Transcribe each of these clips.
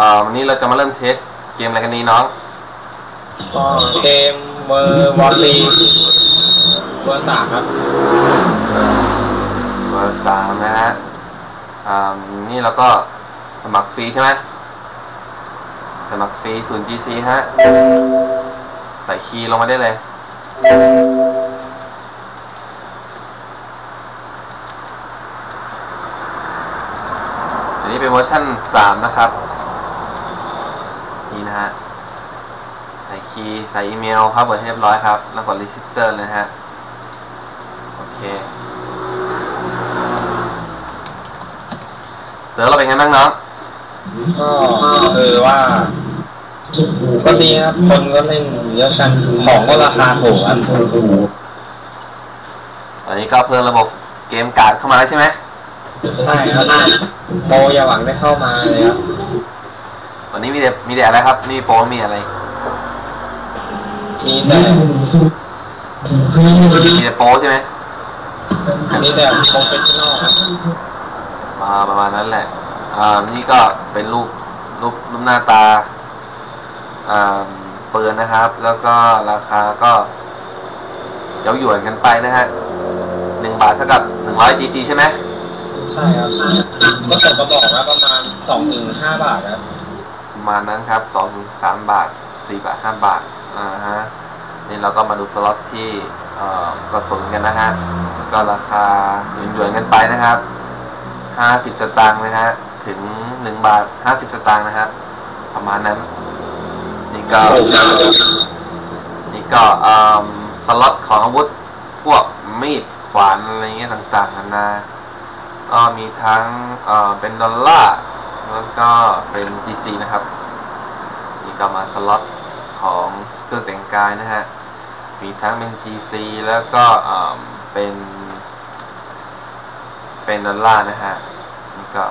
อ่าวันนี้เราจะมาเริ่มเทสเกมอะไรกันนี้น้องก็เกมเวอร์วอลลีเวอร์สามครับเบอร์สามนะฮะอ่านี่เราก็สมัครฟรีใช่ไหมสมัครฟรีศูนย์ GC ฮะ ใส่คีย์ลงมาได้เลย อันนี้เป็นเวอร์ชันสามนะครับ นี่นะฮะ ใส่ คีย์ใส่อีเมลครับเปิดให้เรียบร้อยครับ แล้วกด register เลยนะฮะ โอเค เสือเราเป็นไงบ้างน้องก็คือว่าก็ดีครับ คนก็เล่นเยอะกันของก็ราคาถูกครับตอนนี้ก็เพิ่มระบบเกมการ์ดเข้ามาแล้วใช่ไหมใช่ครับโปรอย่าหวังได้เข้ามาเลยครับวันนี้มีแต่มีแต่อะไรครับ มีโปรมีอะไร มีแต่มีแต่โปรใช่ไหมมีแต่โปรเฟชชั่นอลครับมาประมาณนั้นแหละอ่านี่ก็เป็นรูปรูปรูปหน้าตาอ่าปืนนะครับ แล้วก็ราคาก็เย้าหยวนกันไปนะฮะหนึ่งบาทเท่ากับหนึ่งร้อย GC ใช่ไหมใช่ครับก็ตกกระบอกแล้วประมาณสองถึงห้าบาทครับประมาณนั้นครับสองถึงสามบาทสี่บาทห้าบาท อ่าฮะนี่เราก็มาดูสล็อตที่กระสุนกันนะฮะก็ราคาหยวนๆกันไปนะครับห้าสิบสตางค์นะฮะถึงหนึ่งบาทห้าสิบสตางค์นะฮะประมาณนั้น นี่ก็นี่ก็สล็อตของอาวุธพวกมีดขวานอะไรเงี้ยต่างๆนานาก็มีทั้งเอ่อเป็นดอลลาร์แล้วก็เป็น GC นะครับ นี่ก็มาสล็อต ของเครื่องแต่งกายนะฮะ มีทั้งเป็น GC แล้วก็เอ่อเป็นเป็นดอลลาร์นะฮะ นี่ก็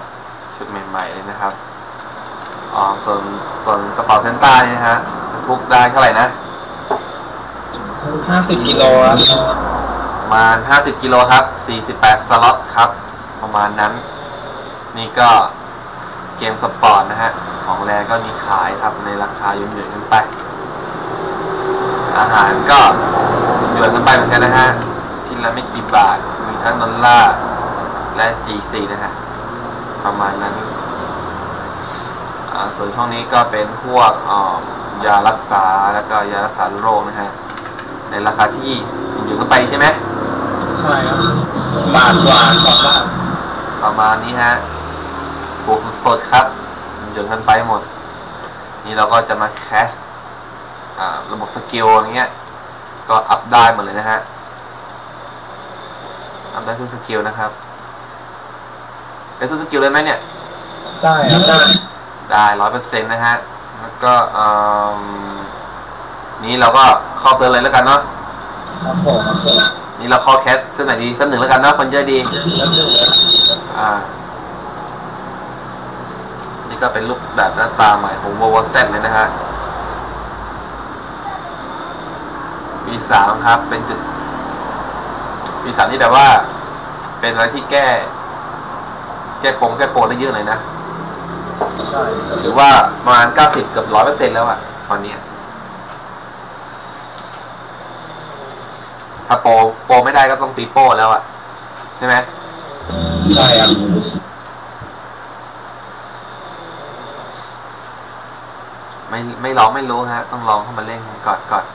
ชุดใหม่ๆเลยนะครับอ๋อส่วนส่วนกระเป๋าเซนต้านี่นะฮะ จะทุกได้เท่าไหร่นะห้าสิบกิโลครับประมาณ50กิโลครับ48สล็อตครับ ประมาณนั้น นี่ก็เกมสปอร์ตนะฮะ ของแรก็มีขายครับในราคายุ่นๆกันไป อาหารก็หยวนกันไปเหมือนกันนะฮะ ชิ้นละไม่กี่บาท มีทั้งดอลลาร์และ GC นะฮะ ประมาณนั้นอ่าส่วนช่องนี้ก็เป็นพวกอ่อยารักษาแล้วก็ยารักษาโรคนะฮะ ในราคาที่อยู่กันไปใช่ไหมใช่ครับบาทกว่าสองบาทประมาณนี้ฮะปลูกสดๆครับหยนกันไปหมด นี่เราก็จะมาแคสอ่า ระบบสกิลอย่างเงี้ย ก็อัพได้หมดเลยนะฮะ อัพได้ทุกสกิลนะครับได้ทุกสกิลเลยไหมเนี่ย ได้ครับได้ได้ร้อยเปอร์เซ็นต์นะฮะ แล้วก็อืมนี่เราก็เข้าเซิร์ฟเลยแล้วกันเนาะครับผมครับผมนี่เราเข้าแคสเส้นไหนดีเส้นหนึ่งแล้วกันเนาะคนเยอะดีแล้วดูเลยอ่านี่ก็เป็นรูปแบบหน้าตาใหม่ของ w o w z เลยนะฮะ ปีสามครับ เป็นจุดปีสามที่แบบว่า เป็นอะไรที่แก้ แก้ปงแก้โปรได้เยอะเลยนะใช่ถือว่าประมาณเก้าสิบเกือบร้อยเปอร์เซ็นแล้วอะตอนเนี้ยถ้าโปรโปรไม่ได้ก็ต้องตีโป้แล้วอะใช่ไหมใช่ครับไม่ไม่ลองไม่รู้ฮะ ต้องลองเข้ามาเล่นก่อนก่อน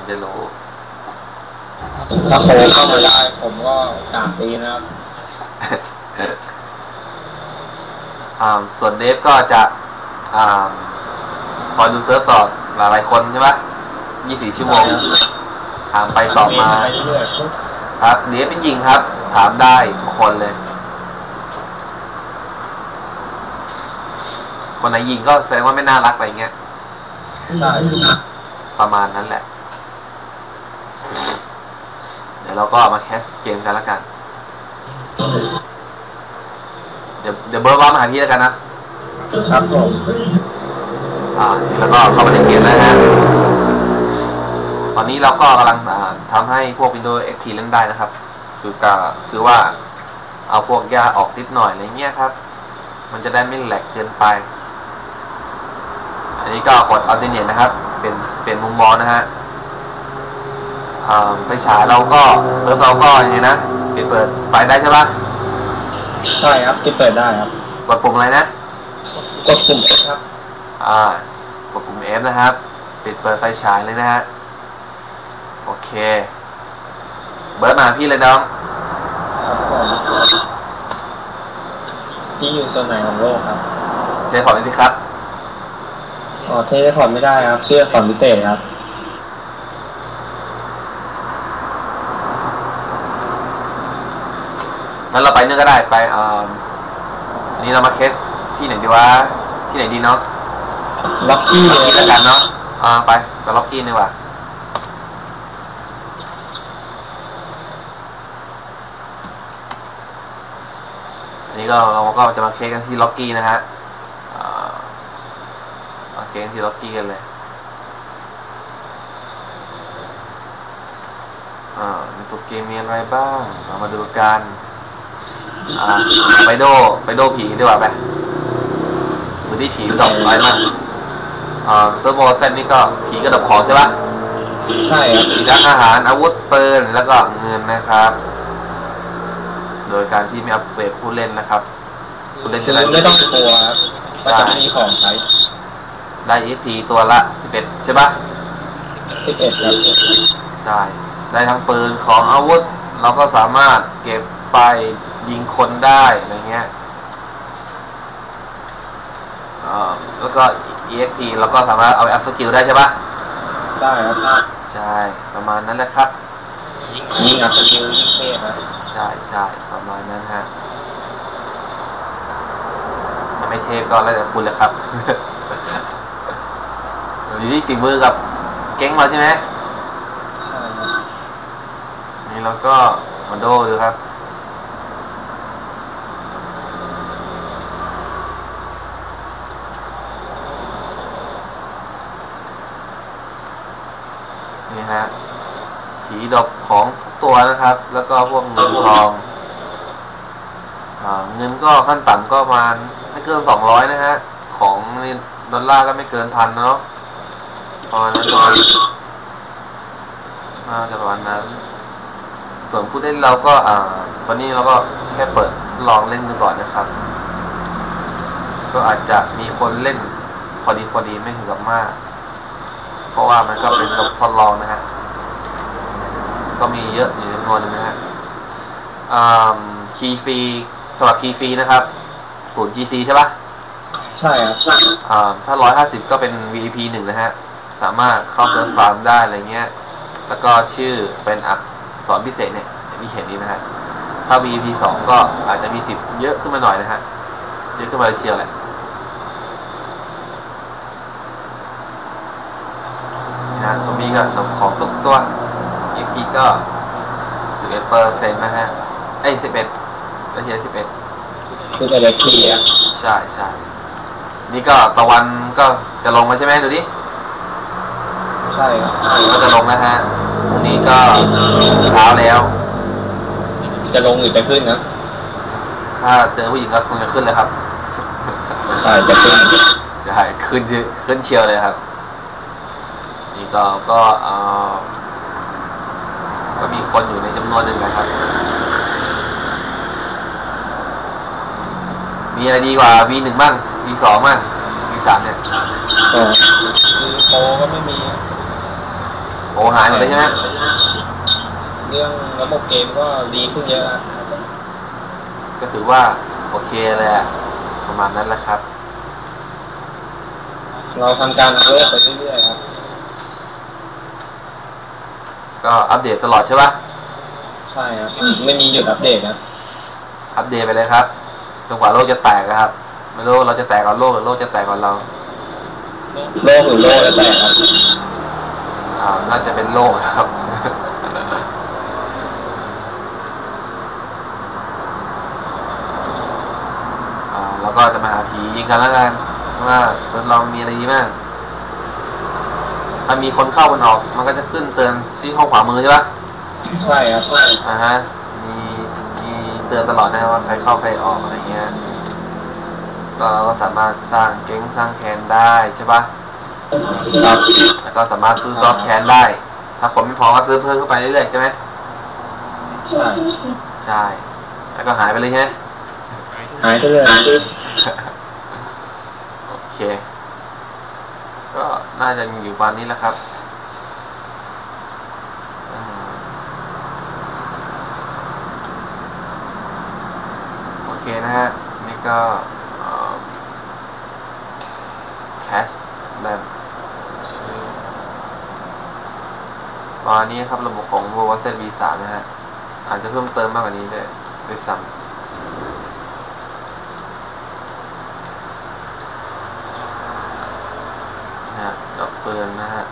ถึงจะรู้ถ้าโปรเข้ามาได้ผมก็กราบดีนะครับอ่าส่วนเดฟก็จะอ่าคอยดูเซิร์ฟต่อหลายหลายๆคนใช่ปะ24ชั่วโมงถามไปตอบมาไปเรื่อยครับเดฟเป็นยิงครับ ถามได้ทุกคนเลย คนไหนยิงก็แสดงว่าไม่น่ารักอะไรเงี้ยๆใช่ประมาณนั้นแหละ เดี๋ยวเราก็มาแคสเกมกันแล้วกัน เดี๋ยวเดี๋ยวเบอร์ว่ามาหาพี่แล้วกันนะ ครับผมอ่านี่แล้วก็เข้ามาในเกมแล้วนะฮะ ตอนนี้เราก็กำลังอ่าทำให้พวก Windows XP เล่นได้นะครับ คือก็คือว่าเอาพวกยาออกนิดหน่อยอะไรเงี้ยครับ มันจะได้ไม่แหลกเกินไปนนี้ก็กดอัลเทอร์เนทนะครับ เป็นเป็นมุมมองนะฮะอ่า ไฟฉายเราก็เซิร์ฟเราก็อย่างนี้นะปิดเปิดไฟได้ใช่ปะใช่ครับที่เปิดได้ครับกดปุ่มอะไรนะกดปุ่มครับ อ่ากดปุ่ม F นะครับ ปิดเปิดไฟฉายเลยนะฮะโอเค เบิร์ดมาหาพี่เลยน้องครับผมที่อยู่ส่วนไหนของโลกครับเทเลพอร์ตเลยสิครับอ๋อเทเลพอร์ตไม่ได้ครับเชื่อคอมพิวเตอร์ครับ งั้นเราไปนู่นก็ได้ไปอ่าอันนี้เรามาเคสที่ไหนดีวะที่ไหนดีเนาะล็อกกี้ล็อกเลยกี้แล้วกันเนาะอ่าไปไปล็อกกี้ดีกว่าอันนี้ก็เราก็จะมาเคสกันที่ล็อกกี้นะฮะอ่ามาเคสกันที่ล็อกกี้กันเลยอ่าในตัวเกมมีอะไรบ้างเรามาดูกันอ่า ไปโดไปโดผีดีกว่าไปดูที่ผีดอกอะไรมั่งอ่าเซอร์โบเซนนี่ก็ผีกระดกของใช่ปะใช่ครับมีทั้งอาหารอาวุธปืนแล้วก็เงินนะครับ โดยการที่ไม่อัปเกรดผู้เล่นนะครับผู้เล่นคืจะอได้ไม่ต้องกลัวครับว่าจะไม่มีของใช้ ได้ EP ตัวละ11ใช่ปะสิบเอ็ดครับใช่ ได้ทั้งปืนของอาวุธ เราก็สามารถเก็บไป ยิงคนได้อะไรเงี้ยเอ่อแล้วก็ EXP เราก็สามารถเอาไปอัพสกิลได้ใช่ปะได้ครับใช่ประมาณนั้นแหละครับ ยิ่งอัพสกิลยิ่งเท่ครับใช่ใช่ประมาณนั้นฮะถ้าไม่เทพก็แล้วแต่คุณเลยครับอยู่ที่ฝีมือกับเก้งเราใช่ไหมใช่ครับนี่เราก็มาโดดูครับ ฮะ ผีดอกของทุกตัวนะครับ แล้วก็พวกเงินทองอาเงินก็ขั้นต่ำก็ประมาณไม่เกินสองร้อยนะฮะ ของนี่ดอลลาร์ก็ไม่เกินพันเนาะประมาณนั้นเลยน่าจะประมาณนั้น ส่วนผู้เล่นเราก็อ่า ตอนนี้เราก็แค่เปิดทดลองเล่นดูก่อนนะครับ ก็อาจจะมีคนเล่นพอดีพอดีไม่ถึงกับมาก เพราะว่ามันก็เป็นระบบทดลองนะฮะ ก็มีเยอะอยู่จำนวนหนึงนะฮะคีย์ฟรีสำหรับคีย์ฟรีนะครับศูนย์ GC ใช่ปะใช่ครับอ่าถ้าร้อยห้าสิบก็เป็น VIP หนึ่งนะฮะ สามารถเข้าเซิร์ฟฟาร์มได้อะไรเงี้ย แล้วก็ชื่อเป็นอักษรพิเศษเนี่ยอย่างที่เห็นนี้นะฮะ ถ้า VIP สองก็อาจจะมีสิทธิ์เยอะขึ้นมาหน่อยนะฮะ เยอะขึ้นมาเชียวแหละ นะฮะซอมบี้ก็นำของทุกตัว EP ก็สิบเอ็ดเปอร์เซ็นต์นะฮะเอ้ยสิบเอ็ดแล้วเทียสิบเอ็ดคือแต่ละทีอะใช่ใช่นี่ก็ตะวันก็จะลงมาใช่ไหมดูดิใช่ครับก็จะลงนะฮะพรุ่งนี้ก็เช้าแล้ว จะลงหรือจะขึ้นนะถ้าเจอผู้หญิงก็คงจะขึ้นเลยครับใช่จะขึ้นใช่ขึ้นเยอะขึ้นเชียวเลยครับ นี่ก็ก็เอ่อก็มีคนอยู่ในจำนวนหนึ่งนะครับ มีอะไรดีกว่า V หนึ่งบ้าง V สองบ้าง V สามเนี่ยโอ้คือโปรก็ไม่มีโอ้หายหมดเลยใช่ไหมเรื่องระบบเกมก็ดีขึ้นเยอะนะก็ถือว่า โอเคเลยอะประมาณนั้นแหละครับ เราทำการอัพโหลดไปเรื่อยๆครับ ก็อัปเดตตลอดใช่ปะใช่ครับไม่มีหยุดอัปเดตนะอัปเดตไปเลยครับจนกว่าโลกจะแตกนะครับ ไม่รู้เราจะแตกก่อนโลกหรือโลกจะแตกก่อนเราโลกหรือโลกแล้วแต่ครับอ่าน่าจะเป็นโลกครับอ่าแล้วก็จะมาหาผียิงกันแล้วกันว่าทดลองมีอะไรดีบ้าง ถ้ามีคนเข้าคนออก มันก็จะขึ้นเตือนที่ห้องขวามือใช่ปะใช่ครับอ่าฮะมีมีเตือนตลอดนะว่าใครเข้าใครออกอะไรเงี้ยก็เราก็สามารถสร้างเก๊งสร้างแคนได้ใช่ปะครับแล้วก็สามารถซื้อซอฟต์แคนได้ ถ้าคนไม่พอก็ซื้อเพิ่มเข้าไปเรื่อยๆใช่ไหมใช่ใช่ แล้วก็หายไปเลยใช่ไหมหายไปเลย โอเค ก็ น่าจะมีอยู่ประมาณนี้แล้วครับอโอเคนะฮะ นี่ก็แคสแบบชื่อประมาณนี้ครับระบบของ v o w a s e t V3 นะฮะ อาจจะเพิ่มเติมมากกว่านี้ด้วยด้วยซ้ำ นะฮะดอกปืนนะฮะ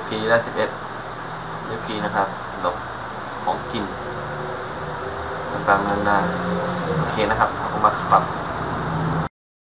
FP ได้สิบเอ็ด FP นะครับลบของกินต่างๆนานาโอเคนะครับขอบคุณมาสปรับ